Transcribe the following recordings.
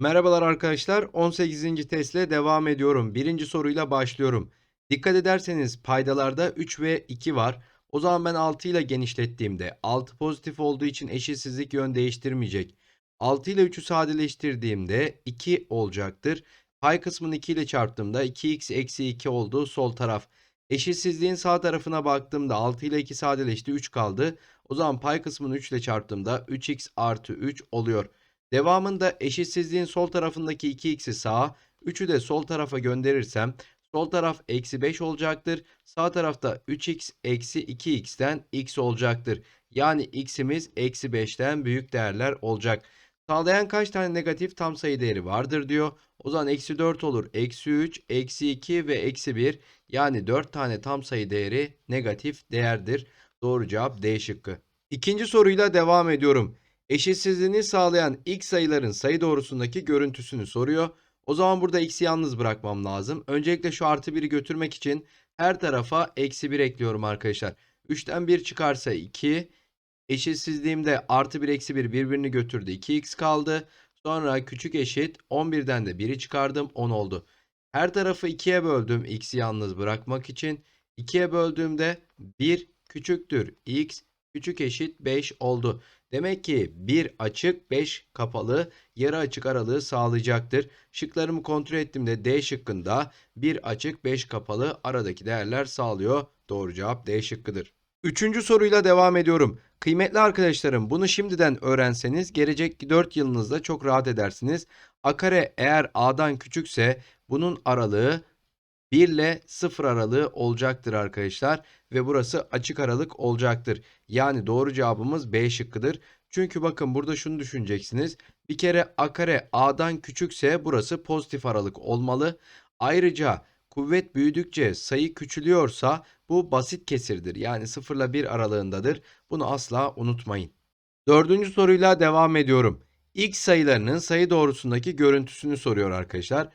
Merhabalar arkadaşlar. 18. testle devam ediyorum. Birinci soruyla başlıyorum. Dikkat ederseniz paydalarda 3 ve 2 var. O zaman ben 6 ile genişlettiğimde 6 pozitif olduğu için eşitsizlik yön değiştirmeyecek. 6 ile 3'ü sadeleştirdiğimde 2 olacaktır. Pay kısmını 2 ile çarptığımda 2x eksi 2 oldu sol taraf. Eşitsizliğin sağ tarafına baktığımda 6 ile 2 sadeleşti 3 kaldı. O zaman pay kısmını 3 ile çarptığımda 3x artı 3 oluyor. Devamında eşitsizliğin sol tarafındaki 2x'i sağa, 3'ü de sol tarafa gönderirsem sol taraf eksi 5 olacaktır. Sağ tarafta 3x eksi 2x'ten x olacaktır. Yani x'imiz eksi 5'ten büyük değerler olacak. Sağlayan kaç tane negatif tam sayı değeri vardır diyor. O zaman eksi 4 olur. Eksi 3, eksi 2 ve eksi 1 yani 4 tane tam sayı değeri negatif değerdir. Doğru cevap D şıkkı. İkinci soruyla devam ediyorum eşitsizliğini sağlayan x sayıların sayı doğrusundaki görüntüsünü soruyor. O zaman burada x'i yalnız bırakmam lazım. Öncelikle şu artı 1'i götürmek için her tarafa eksi 1 ekliyorum arkadaşlar. 3'ten 1 çıkarsa 2. Eşitsizliğimde artı 1 eksi 1 birbirini götürdü. 2x kaldı. Sonra küçük eşit 11'den de 1'i çıkardım 10 oldu. Her tarafı 2'ye böldüm x'i yalnız bırakmak için. 2'ye böldüğümde 1 küçüktür x küçük eşit 5 oldu. Demek ki bir açık 5 kapalı yarı açık aralığı sağlayacaktır. Şıklarımı kontrol ettiğimde D şıkkında bir açık 5 kapalı aradaki değerler sağlıyor. Doğru cevap D şıkkıdır. Üçüncü soruyla devam ediyorum. Kıymetli arkadaşlarım bunu şimdiden öğrenseniz gelecek 4 yılınızda çok rahat edersiniz. A kare eğer A'dan küçükse bunun aralığı 1 ile 0 aralığı olacaktır arkadaşlar ve burası açık aralık olacaktır. Yani doğru cevabımız B şıkkıdır. Çünkü bakın burada şunu düşüneceksiniz. Bir kere a kare a'dan küçükse burası pozitif aralık olmalı. Ayrıca kuvvet büyüdükçe sayı küçülüyorsa bu basit kesirdir. Yani 0 ile 1 aralığındadır. Bunu asla unutmayın. Dördüncü soruyla devam ediyorum. X sayılarının sayı doğrusundaki görüntüsünü soruyor arkadaşlar.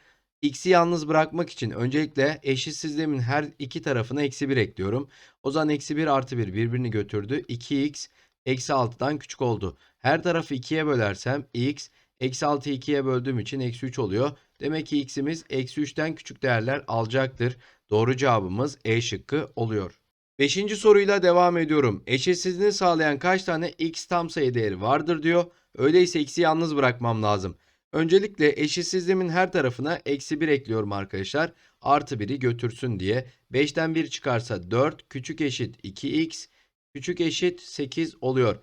X'i yalnız bırakmak için öncelikle eşitsizliğimin her iki tarafına eksi 1 ekliyorum. O zaman eksi 1 artı 1 birbirini götürdü. 2x eksi 6'dan küçük oldu. Her tarafı 2'ye bölersem x eksi 6'yı 2'ye böldüğüm için eksi 3 oluyor. Demek ki x'imiz eksi 3'ten küçük değerler alacaktır. Doğru cevabımız E şıkkı oluyor. Beşinci soruyla devam ediyorum. Eşitsizliğini sağlayan kaç tane x tam sayı değeri vardır diyor. Öyleyse x'i yalnız bırakmam lazım. Öncelikle eşitsizliğimin her tarafına eksi 1 ekliyorum arkadaşlar. Artı 1'i götürsün diye. 5'ten 1 çıkarsa 4 küçük eşit 2x küçük eşit 8 oluyor.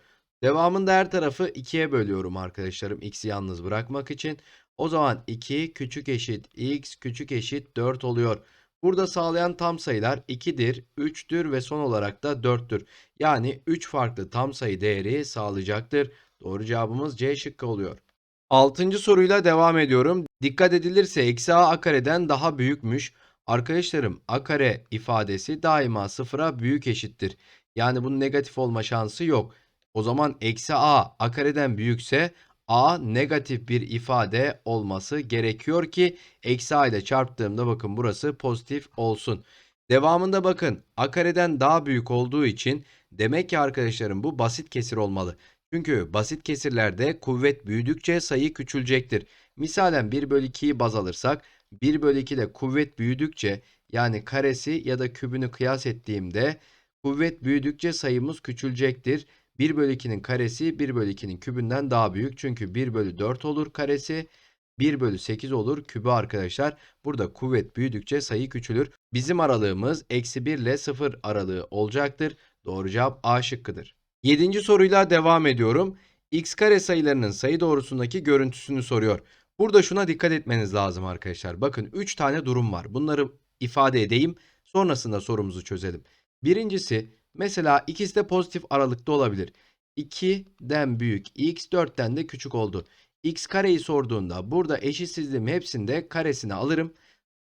Devamında her tarafı 2'ye bölüyorum arkadaşlarım x'i yalnız bırakmak için. O zaman 2 küçük eşit x küçük eşit 4 oluyor. Burada sağlayan tam sayılar 2'dir, 3'tür ve son olarak da 4'tür. Yani 3 farklı tam sayı değeri sağlayacaktır. Doğru cevabımız C şıkkı oluyor. Altıncı soruyla devam ediyorum. Dikkat edilirse eksi a a kareden daha büyükmüş. Arkadaşlarım a kare ifadesi daima sıfıra büyük eşittir. Yani bunun negatif olma şansı yok. O zaman eksi a a kareden büyükse a negatif bir ifade olması gerekiyor ki eksi a ile çarptığımda bakın burası pozitif olsun. Devamında bakın a kareden daha büyük olduğu için demek ki arkadaşlarım bu basit kesir olmalı. Çünkü basit kesirlerde kuvvet büyüdükçe sayı küçülecektir. Misalen 1 bölü 2'yi baz alırsak 1 bölü 2 ile kuvvet büyüdükçe yani karesi ya da kübünü kıyas ettiğimde kuvvet büyüdükçe sayımız küçülecektir. 1 bölü 2'nin karesi 1 bölü 2'nin kübünden daha büyük. Çünkü 1 bölü 4 olur karesi. 1 bölü 8 olur kübü arkadaşlar. Burada kuvvet büyüdükçe sayı küçülür. Bizim aralığımız eksi 1 ile 0 aralığı olacaktır. Doğru cevap A şıkkıdır. Yedinci soruyla devam ediyorum. X kare sayılarının sayı doğrusundaki görüntüsünü soruyor. Burada şuna dikkat etmeniz lazım arkadaşlar. Bakın 3 tane durum var. Bunları ifade edeyim. Sonrasında sorumuzu çözelim. Birincisi mesela ikisi de pozitif aralıkta olabilir. 2'den büyük x 4'ten de küçük oldu. x kareyi sorduğunda burada eşitsizliğim hepsinde karesini alırım.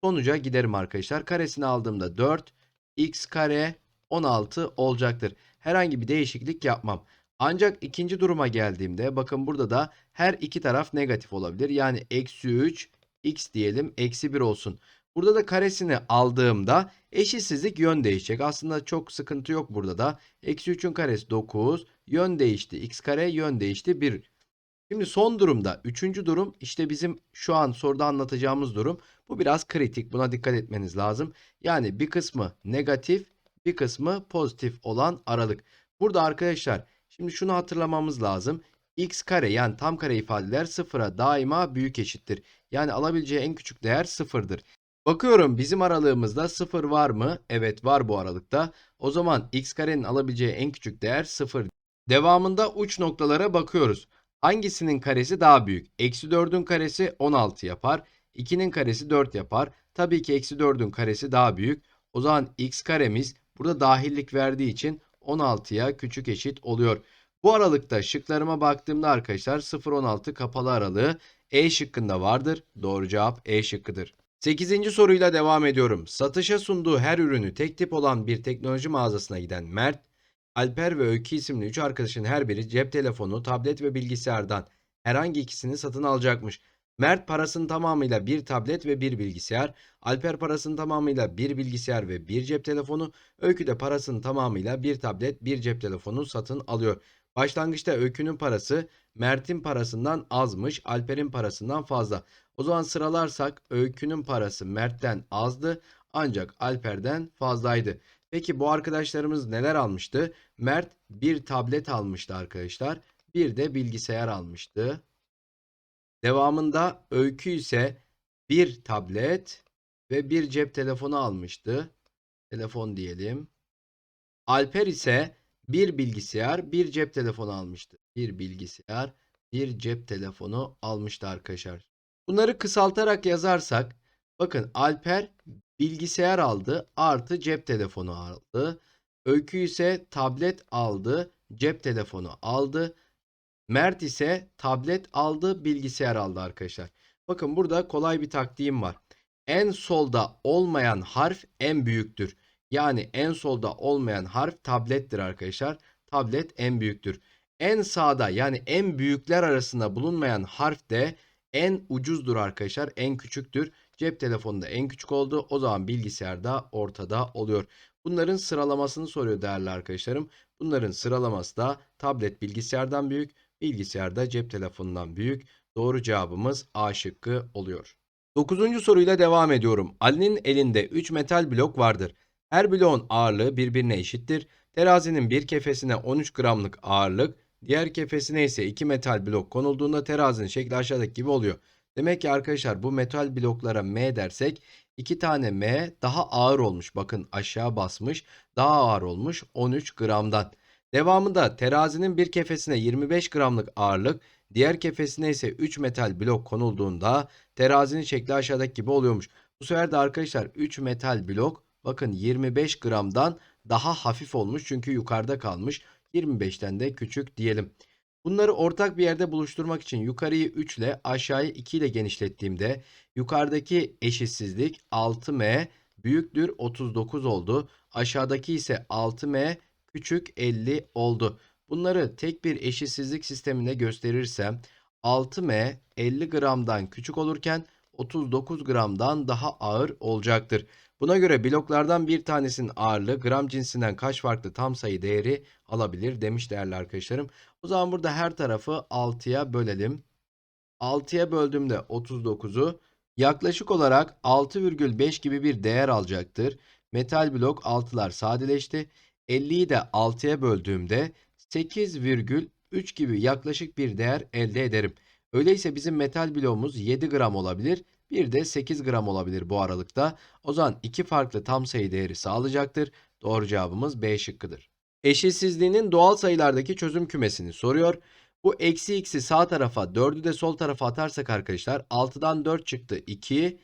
Sonuca giderim arkadaşlar. Karesini aldığımda 4 x kare 16 olacaktır herhangi bir değişiklik yapmam. Ancak ikinci duruma geldiğimde bakın burada da her iki taraf negatif olabilir. Yani eksi 3 x diyelim eksi 1 olsun. Burada da karesini aldığımda eşitsizlik yön değişecek. Aslında çok sıkıntı yok burada da. Eksi 3'ün karesi 9. Yön değişti. x kare yön değişti 1. Şimdi son durumda üçüncü durum işte bizim şu an soruda anlatacağımız durum. Bu biraz kritik buna dikkat etmeniz lazım. Yani bir kısmı negatif bir kısmı pozitif olan aralık. Burada arkadaşlar şimdi şunu hatırlamamız lazım. x kare yani tam kare ifadeler sıfıra daima büyük eşittir. Yani alabileceği en küçük değer sıfırdır. Bakıyorum bizim aralığımızda sıfır var mı? Evet var bu aralıkta. O zaman x karenin alabileceği en küçük değer sıfır. Devamında uç noktalara bakıyoruz. Hangisinin karesi daha büyük? Eksi 4'ün karesi 16 yapar. 2'nin karesi 4 yapar. Tabii ki eksi 4'ün karesi daha büyük. O zaman x karemiz burada dahillik verdiği için 16'ya küçük eşit oluyor. Bu aralıkta şıklarıma baktığımda arkadaşlar 0-16 kapalı aralığı E şıkkında vardır. Doğru cevap E şıkkıdır. 8. soruyla devam ediyorum. Satışa sunduğu her ürünü tek tip olan bir teknoloji mağazasına giden Mert, Alper ve Öykü isimli 3 arkadaşın her biri cep telefonu, tablet ve bilgisayardan herhangi ikisini satın alacakmış. Mert parasının tamamıyla bir tablet ve bir bilgisayar, Alper parasının tamamıyla bir bilgisayar ve bir cep telefonu, Öykü de parasının tamamıyla bir tablet, bir cep telefonu satın alıyor. Başlangıçta Öykü'nün parası Mert'in parasından azmış, Alper'in parasından fazla. O zaman sıralarsak Öykü'nün parası Mert'ten azdı ancak Alper'den fazlaydı. Peki bu arkadaşlarımız neler almıştı? Mert bir tablet almıştı arkadaşlar. Bir de bilgisayar almıştı. Devamında Öykü ise bir tablet ve bir cep telefonu almıştı. Telefon diyelim. Alper ise bir bilgisayar, bir cep telefonu almıştı. Bir bilgisayar, bir cep telefonu almıştı arkadaşlar. Bunları kısaltarak yazarsak bakın Alper bilgisayar aldı artı cep telefonu aldı. Öykü ise tablet aldı, cep telefonu aldı. Mert ise tablet aldı, bilgisayar aldı arkadaşlar. Bakın burada kolay bir taktiğim var. En solda olmayan harf en büyüktür. Yani en solda olmayan harf tablettir arkadaşlar. Tablet en büyüktür. En sağda yani en büyükler arasında bulunmayan harf de en ucuzdur arkadaşlar. En küçüktür. Cep telefonunda en küçük oldu. O zaman bilgisayarda ortada oluyor. Bunların sıralamasını soruyor değerli arkadaşlarım. Bunların sıralaması da tablet bilgisayardan büyük, bilgisayarda cep telefonundan büyük. Doğru cevabımız A şıkkı oluyor. 9. soruyla devam ediyorum. Ali'nin elinde 3 metal blok vardır. Her bloğun ağırlığı birbirine eşittir. Terazinin bir kefesine 13 gramlık ağırlık, diğer kefesine ise 2 metal blok konulduğunda terazinin şekli aşağıdaki gibi oluyor. Demek ki arkadaşlar bu metal bloklara M dersek 2 tane M daha ağır olmuş. Bakın aşağı basmış. Daha ağır olmuş 13 gramdan. Devamında terazinin bir kefesine 25 gramlık ağırlık, diğer kefesine ise 3 metal blok konulduğunda terazinin şekli aşağıdaki gibi oluyormuş. Bu sefer de arkadaşlar 3 metal blok bakın 25 gramdan daha hafif olmuş çünkü yukarıda kalmış. 25'ten de küçük diyelim. Bunları ortak bir yerde buluşturmak için yukarıyı 3 ile aşağıyı 2 ile genişlettiğimde yukarıdaki eşitsizlik 6m büyüktür 39 oldu. Aşağıdaki ise 6m küçük 50 oldu. Bunları tek bir eşitsizlik sisteminde gösterirsem 6m 50 gramdan küçük olurken 39 gramdan daha ağır olacaktır. Buna göre bloklardan bir tanesinin ağırlığı gram cinsinden kaç farklı tam sayı değeri alabilir demiş değerli arkadaşlarım. O zaman burada her tarafı 6'ya bölelim. 6'ya böldüğümde 39'u yaklaşık olarak 6,5 gibi bir değer alacaktır. Metal blok 6'lar sadeleşti. 50'yi de 6'ya böldüğümde 8,3 gibi yaklaşık bir değer elde ederim. Öyleyse bizim metal bloğumuz 7 gram olabilir. Bir de 8 gram olabilir bu aralıkta. O zaman iki farklı tam sayı değeri sağlayacaktır. Doğru cevabımız B şıkkıdır. Eşitsizliğinin doğal sayılardaki çözüm kümesini soruyor. Bu eksi x'i sağ tarafa 4'ü de sol tarafa atarsak arkadaşlar 6'dan 4 çıktı 2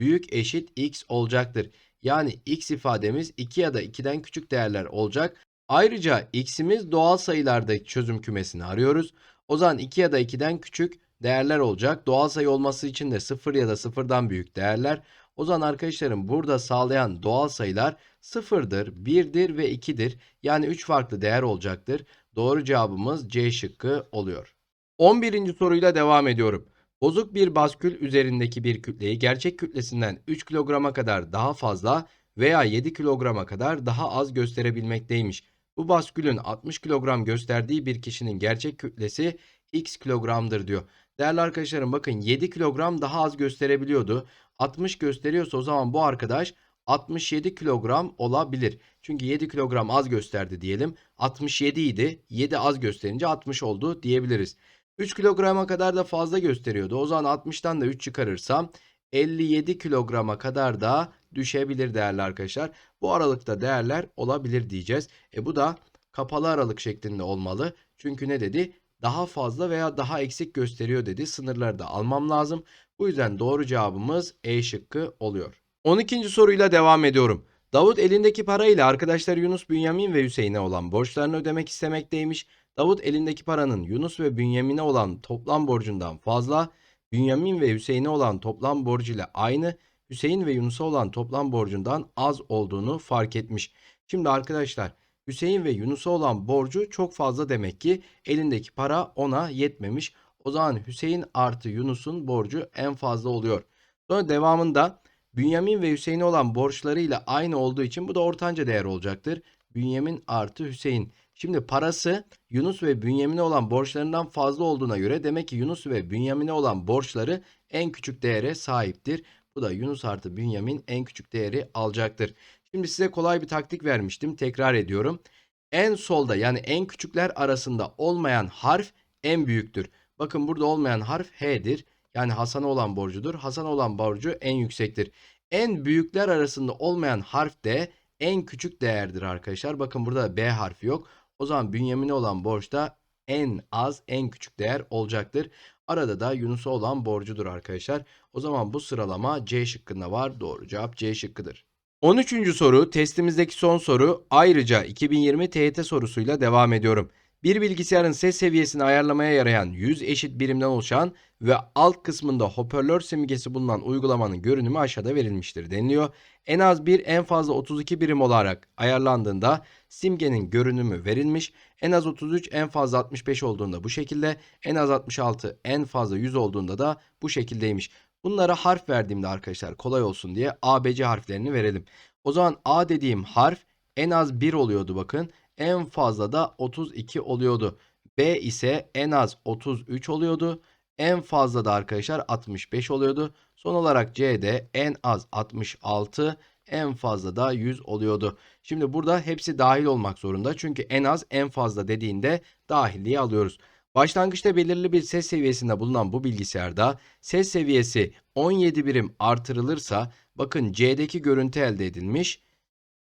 büyük eşit x olacaktır. Yani x ifademiz 2 ya da 2'den küçük değerler olacak. Ayrıca x'imiz doğal sayılardaki çözüm kümesini arıyoruz. O zaman 2 ya da 2'den küçük değerler olacak. Doğal sayı olması için de 0 ya da 0'dan büyük değerler. O zaman arkadaşlarım burada sağlayan doğal sayılar 0'dır, 1'dir ve 2'dir. Yani 3 farklı değer olacaktır. Doğru cevabımız C şıkkı oluyor. 11. soruyla devam ediyorum. Bozuk bir baskül üzerindeki bir kütleyi gerçek kütlesinden 3 kilograma kadar daha fazla veya 7 kilograma kadar daha az gösterebilmekteymiş. Bu baskülün 60 kilogram gösterdiği bir kişinin gerçek kütlesi x kilogramdır diyor. Değerli arkadaşlarım bakın 7 kilogram daha az gösterebiliyordu. 60 gösteriyorsa o zaman bu arkadaş 67 kilogram olabilir. Çünkü 7 kilogram az gösterdi diyelim. 67 idi. 7 az gösterince 60 oldu diyebiliriz. 3 kilograma kadar da fazla gösteriyordu. O zaman 60'tan da 3 çıkarırsam 57 kilograma kadar da düşebilir değerli arkadaşlar. Bu aralıkta değerler olabilir diyeceğiz. E bu da kapalı aralık şeklinde olmalı. Çünkü ne dedi? Daha fazla veya daha eksik gösteriyor dedi. Sınırları da almam lazım. Bu yüzden doğru cevabımız E şıkkı oluyor. 12. soruyla devam ediyorum. Davut elindeki parayla arkadaşlar Yunus, Bünyamin ve Hüseyin'e olan borçlarını ödemek istemekteymiş. Davut elindeki paranın Yunus ve Bünyamin'e olan toplam borcundan fazla, Bünyamin ve Hüseyin'e olan toplam borcuyla aynı, Hüseyin ve Yunus'a olan toplam borcundan az olduğunu fark etmiş. Şimdi arkadaşlar Hüseyin ve Yunus'a olan borcu çok fazla demek ki elindeki para ona yetmemiş. O zaman Hüseyin artı Yunus'un borcu en fazla oluyor. Sonra devamında Bünyamin ve Hüseyin'e olan borçlarıyla aynı olduğu için bu da ortanca değer olacaktır. Bünyamin artı Hüseyin. Şimdi parası Yunus ve Bünyamin'e olan borçlarından fazla olduğuna göre demek ki Yunus ve Bünyamin'e olan borçları en küçük değere sahiptir. Bu da Yunus artı Bünyamin en küçük değeri alacaktır. Şimdi size kolay bir taktik vermiştim. Tekrar ediyorum. En solda yani en küçükler arasında olmayan harf en büyüktür. Bakın burada olmayan harf H'dir. Yani Hasan'a olan borcudur. Hasan'a olan borcu en yüksektir. En büyükler arasında olmayan harf de en küçük değerdir arkadaşlar. Bakın burada B harfi yok. O zaman Bünyamin'e olan borç da en az en küçük değer olacaktır. Arada da Yunus'a olan borcudur arkadaşlar. O zaman bu sıralama C şıkkında var. Doğru cevap C şıkkıdır. 13. soru testimizdeki son soru ayrıca 2020 TYT sorusuyla devam ediyorum. Bir bilgisayarın ses seviyesini ayarlamaya yarayan 100 eşit birimden oluşan ve alt kısmında hoparlör simgesi bulunan uygulamanın görünümü aşağıda verilmiştir deniliyor. En az bir en fazla 32 birim olarak ayarlandığında simgenin görünümü verilmiş. En az 33 en fazla 65 olduğunda bu şekilde en az 66 en fazla 100 olduğunda da bu şekildeymiş. Bunlara harf verdiğimde arkadaşlar kolay olsun diye A, B, C harflerini verelim. O zaman A dediğim harf en az 1 oluyordu bakın. En fazla da 32 oluyordu. B ise en az 33 oluyordu. En fazla da arkadaşlar 65 oluyordu. Son olarak C de en az 66, en fazla da 100 oluyordu. Şimdi burada hepsi dahil olmak zorunda. Çünkü en az en fazla dediğinde dahilliği alıyoruz. Başlangıçta belirli bir ses seviyesinde bulunan bu bilgisayarda ses seviyesi 17 birim artırılırsa bakın C'deki görüntü elde edilmiş.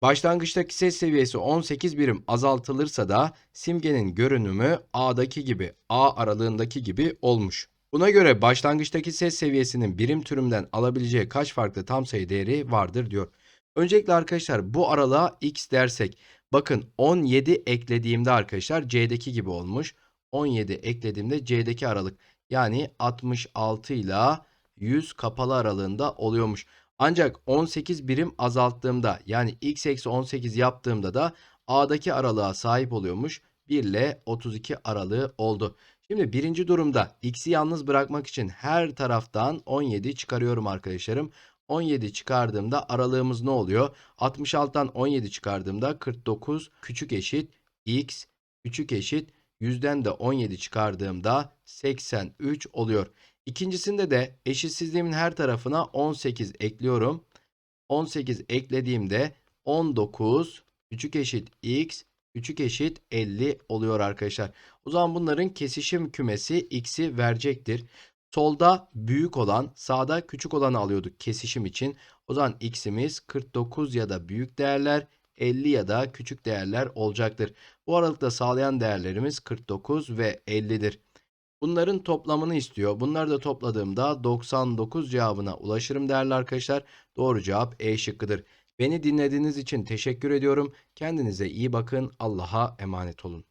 Başlangıçtaki ses seviyesi 18 birim azaltılırsa da simgenin görünümü A'daki gibi A aralığındaki gibi olmuş. Buna göre başlangıçtaki ses seviyesinin birim türünden alabileceği kaç farklı tam sayı değeri vardır diyor. Öncelikle arkadaşlar bu aralığa x dersek bakın 17 eklediğimde arkadaşlar C'deki gibi olmuş. 17 eklediğimde C'deki aralık yani 66 ile 100 kapalı aralığında oluyormuş. Ancak 18 birim azalttığımda yani x eksi 18 yaptığımda da A'daki aralığa sahip oluyormuş. 1 ile 32 aralığı oldu. Şimdi birinci durumda x'i yalnız bırakmak için her taraftan 17 çıkarıyorum arkadaşlarım. 17 çıkardığımda aralığımız ne oluyor? 66'dan 17 çıkardığımda 49 küçük eşit x küçük eşit 100'den de 17 çıkardığımda 83 oluyor. İkincisinde de eşitsizliğimin her tarafına 18 ekliyorum. 18 eklediğimde 19 küçük eşit x küçük eşit 50 oluyor arkadaşlar. O zaman bunların kesişim kümesi x'i verecektir. Solda büyük olan, sağda küçük olanı alıyorduk kesişim için. O zaman x'imiz 49 ya da büyük değerler, 50 ya da küçük değerler olacaktır. Bu aralıkta sağlayan değerlerimiz 49 ve 50'dir. Bunların toplamını istiyor. Bunları da topladığımda 99 cevabına ulaşırım değerli arkadaşlar. Doğru cevap E şıkkıdır. Beni dinlediğiniz için teşekkür ediyorum. Kendinize iyi bakın. Allah'a emanet olun.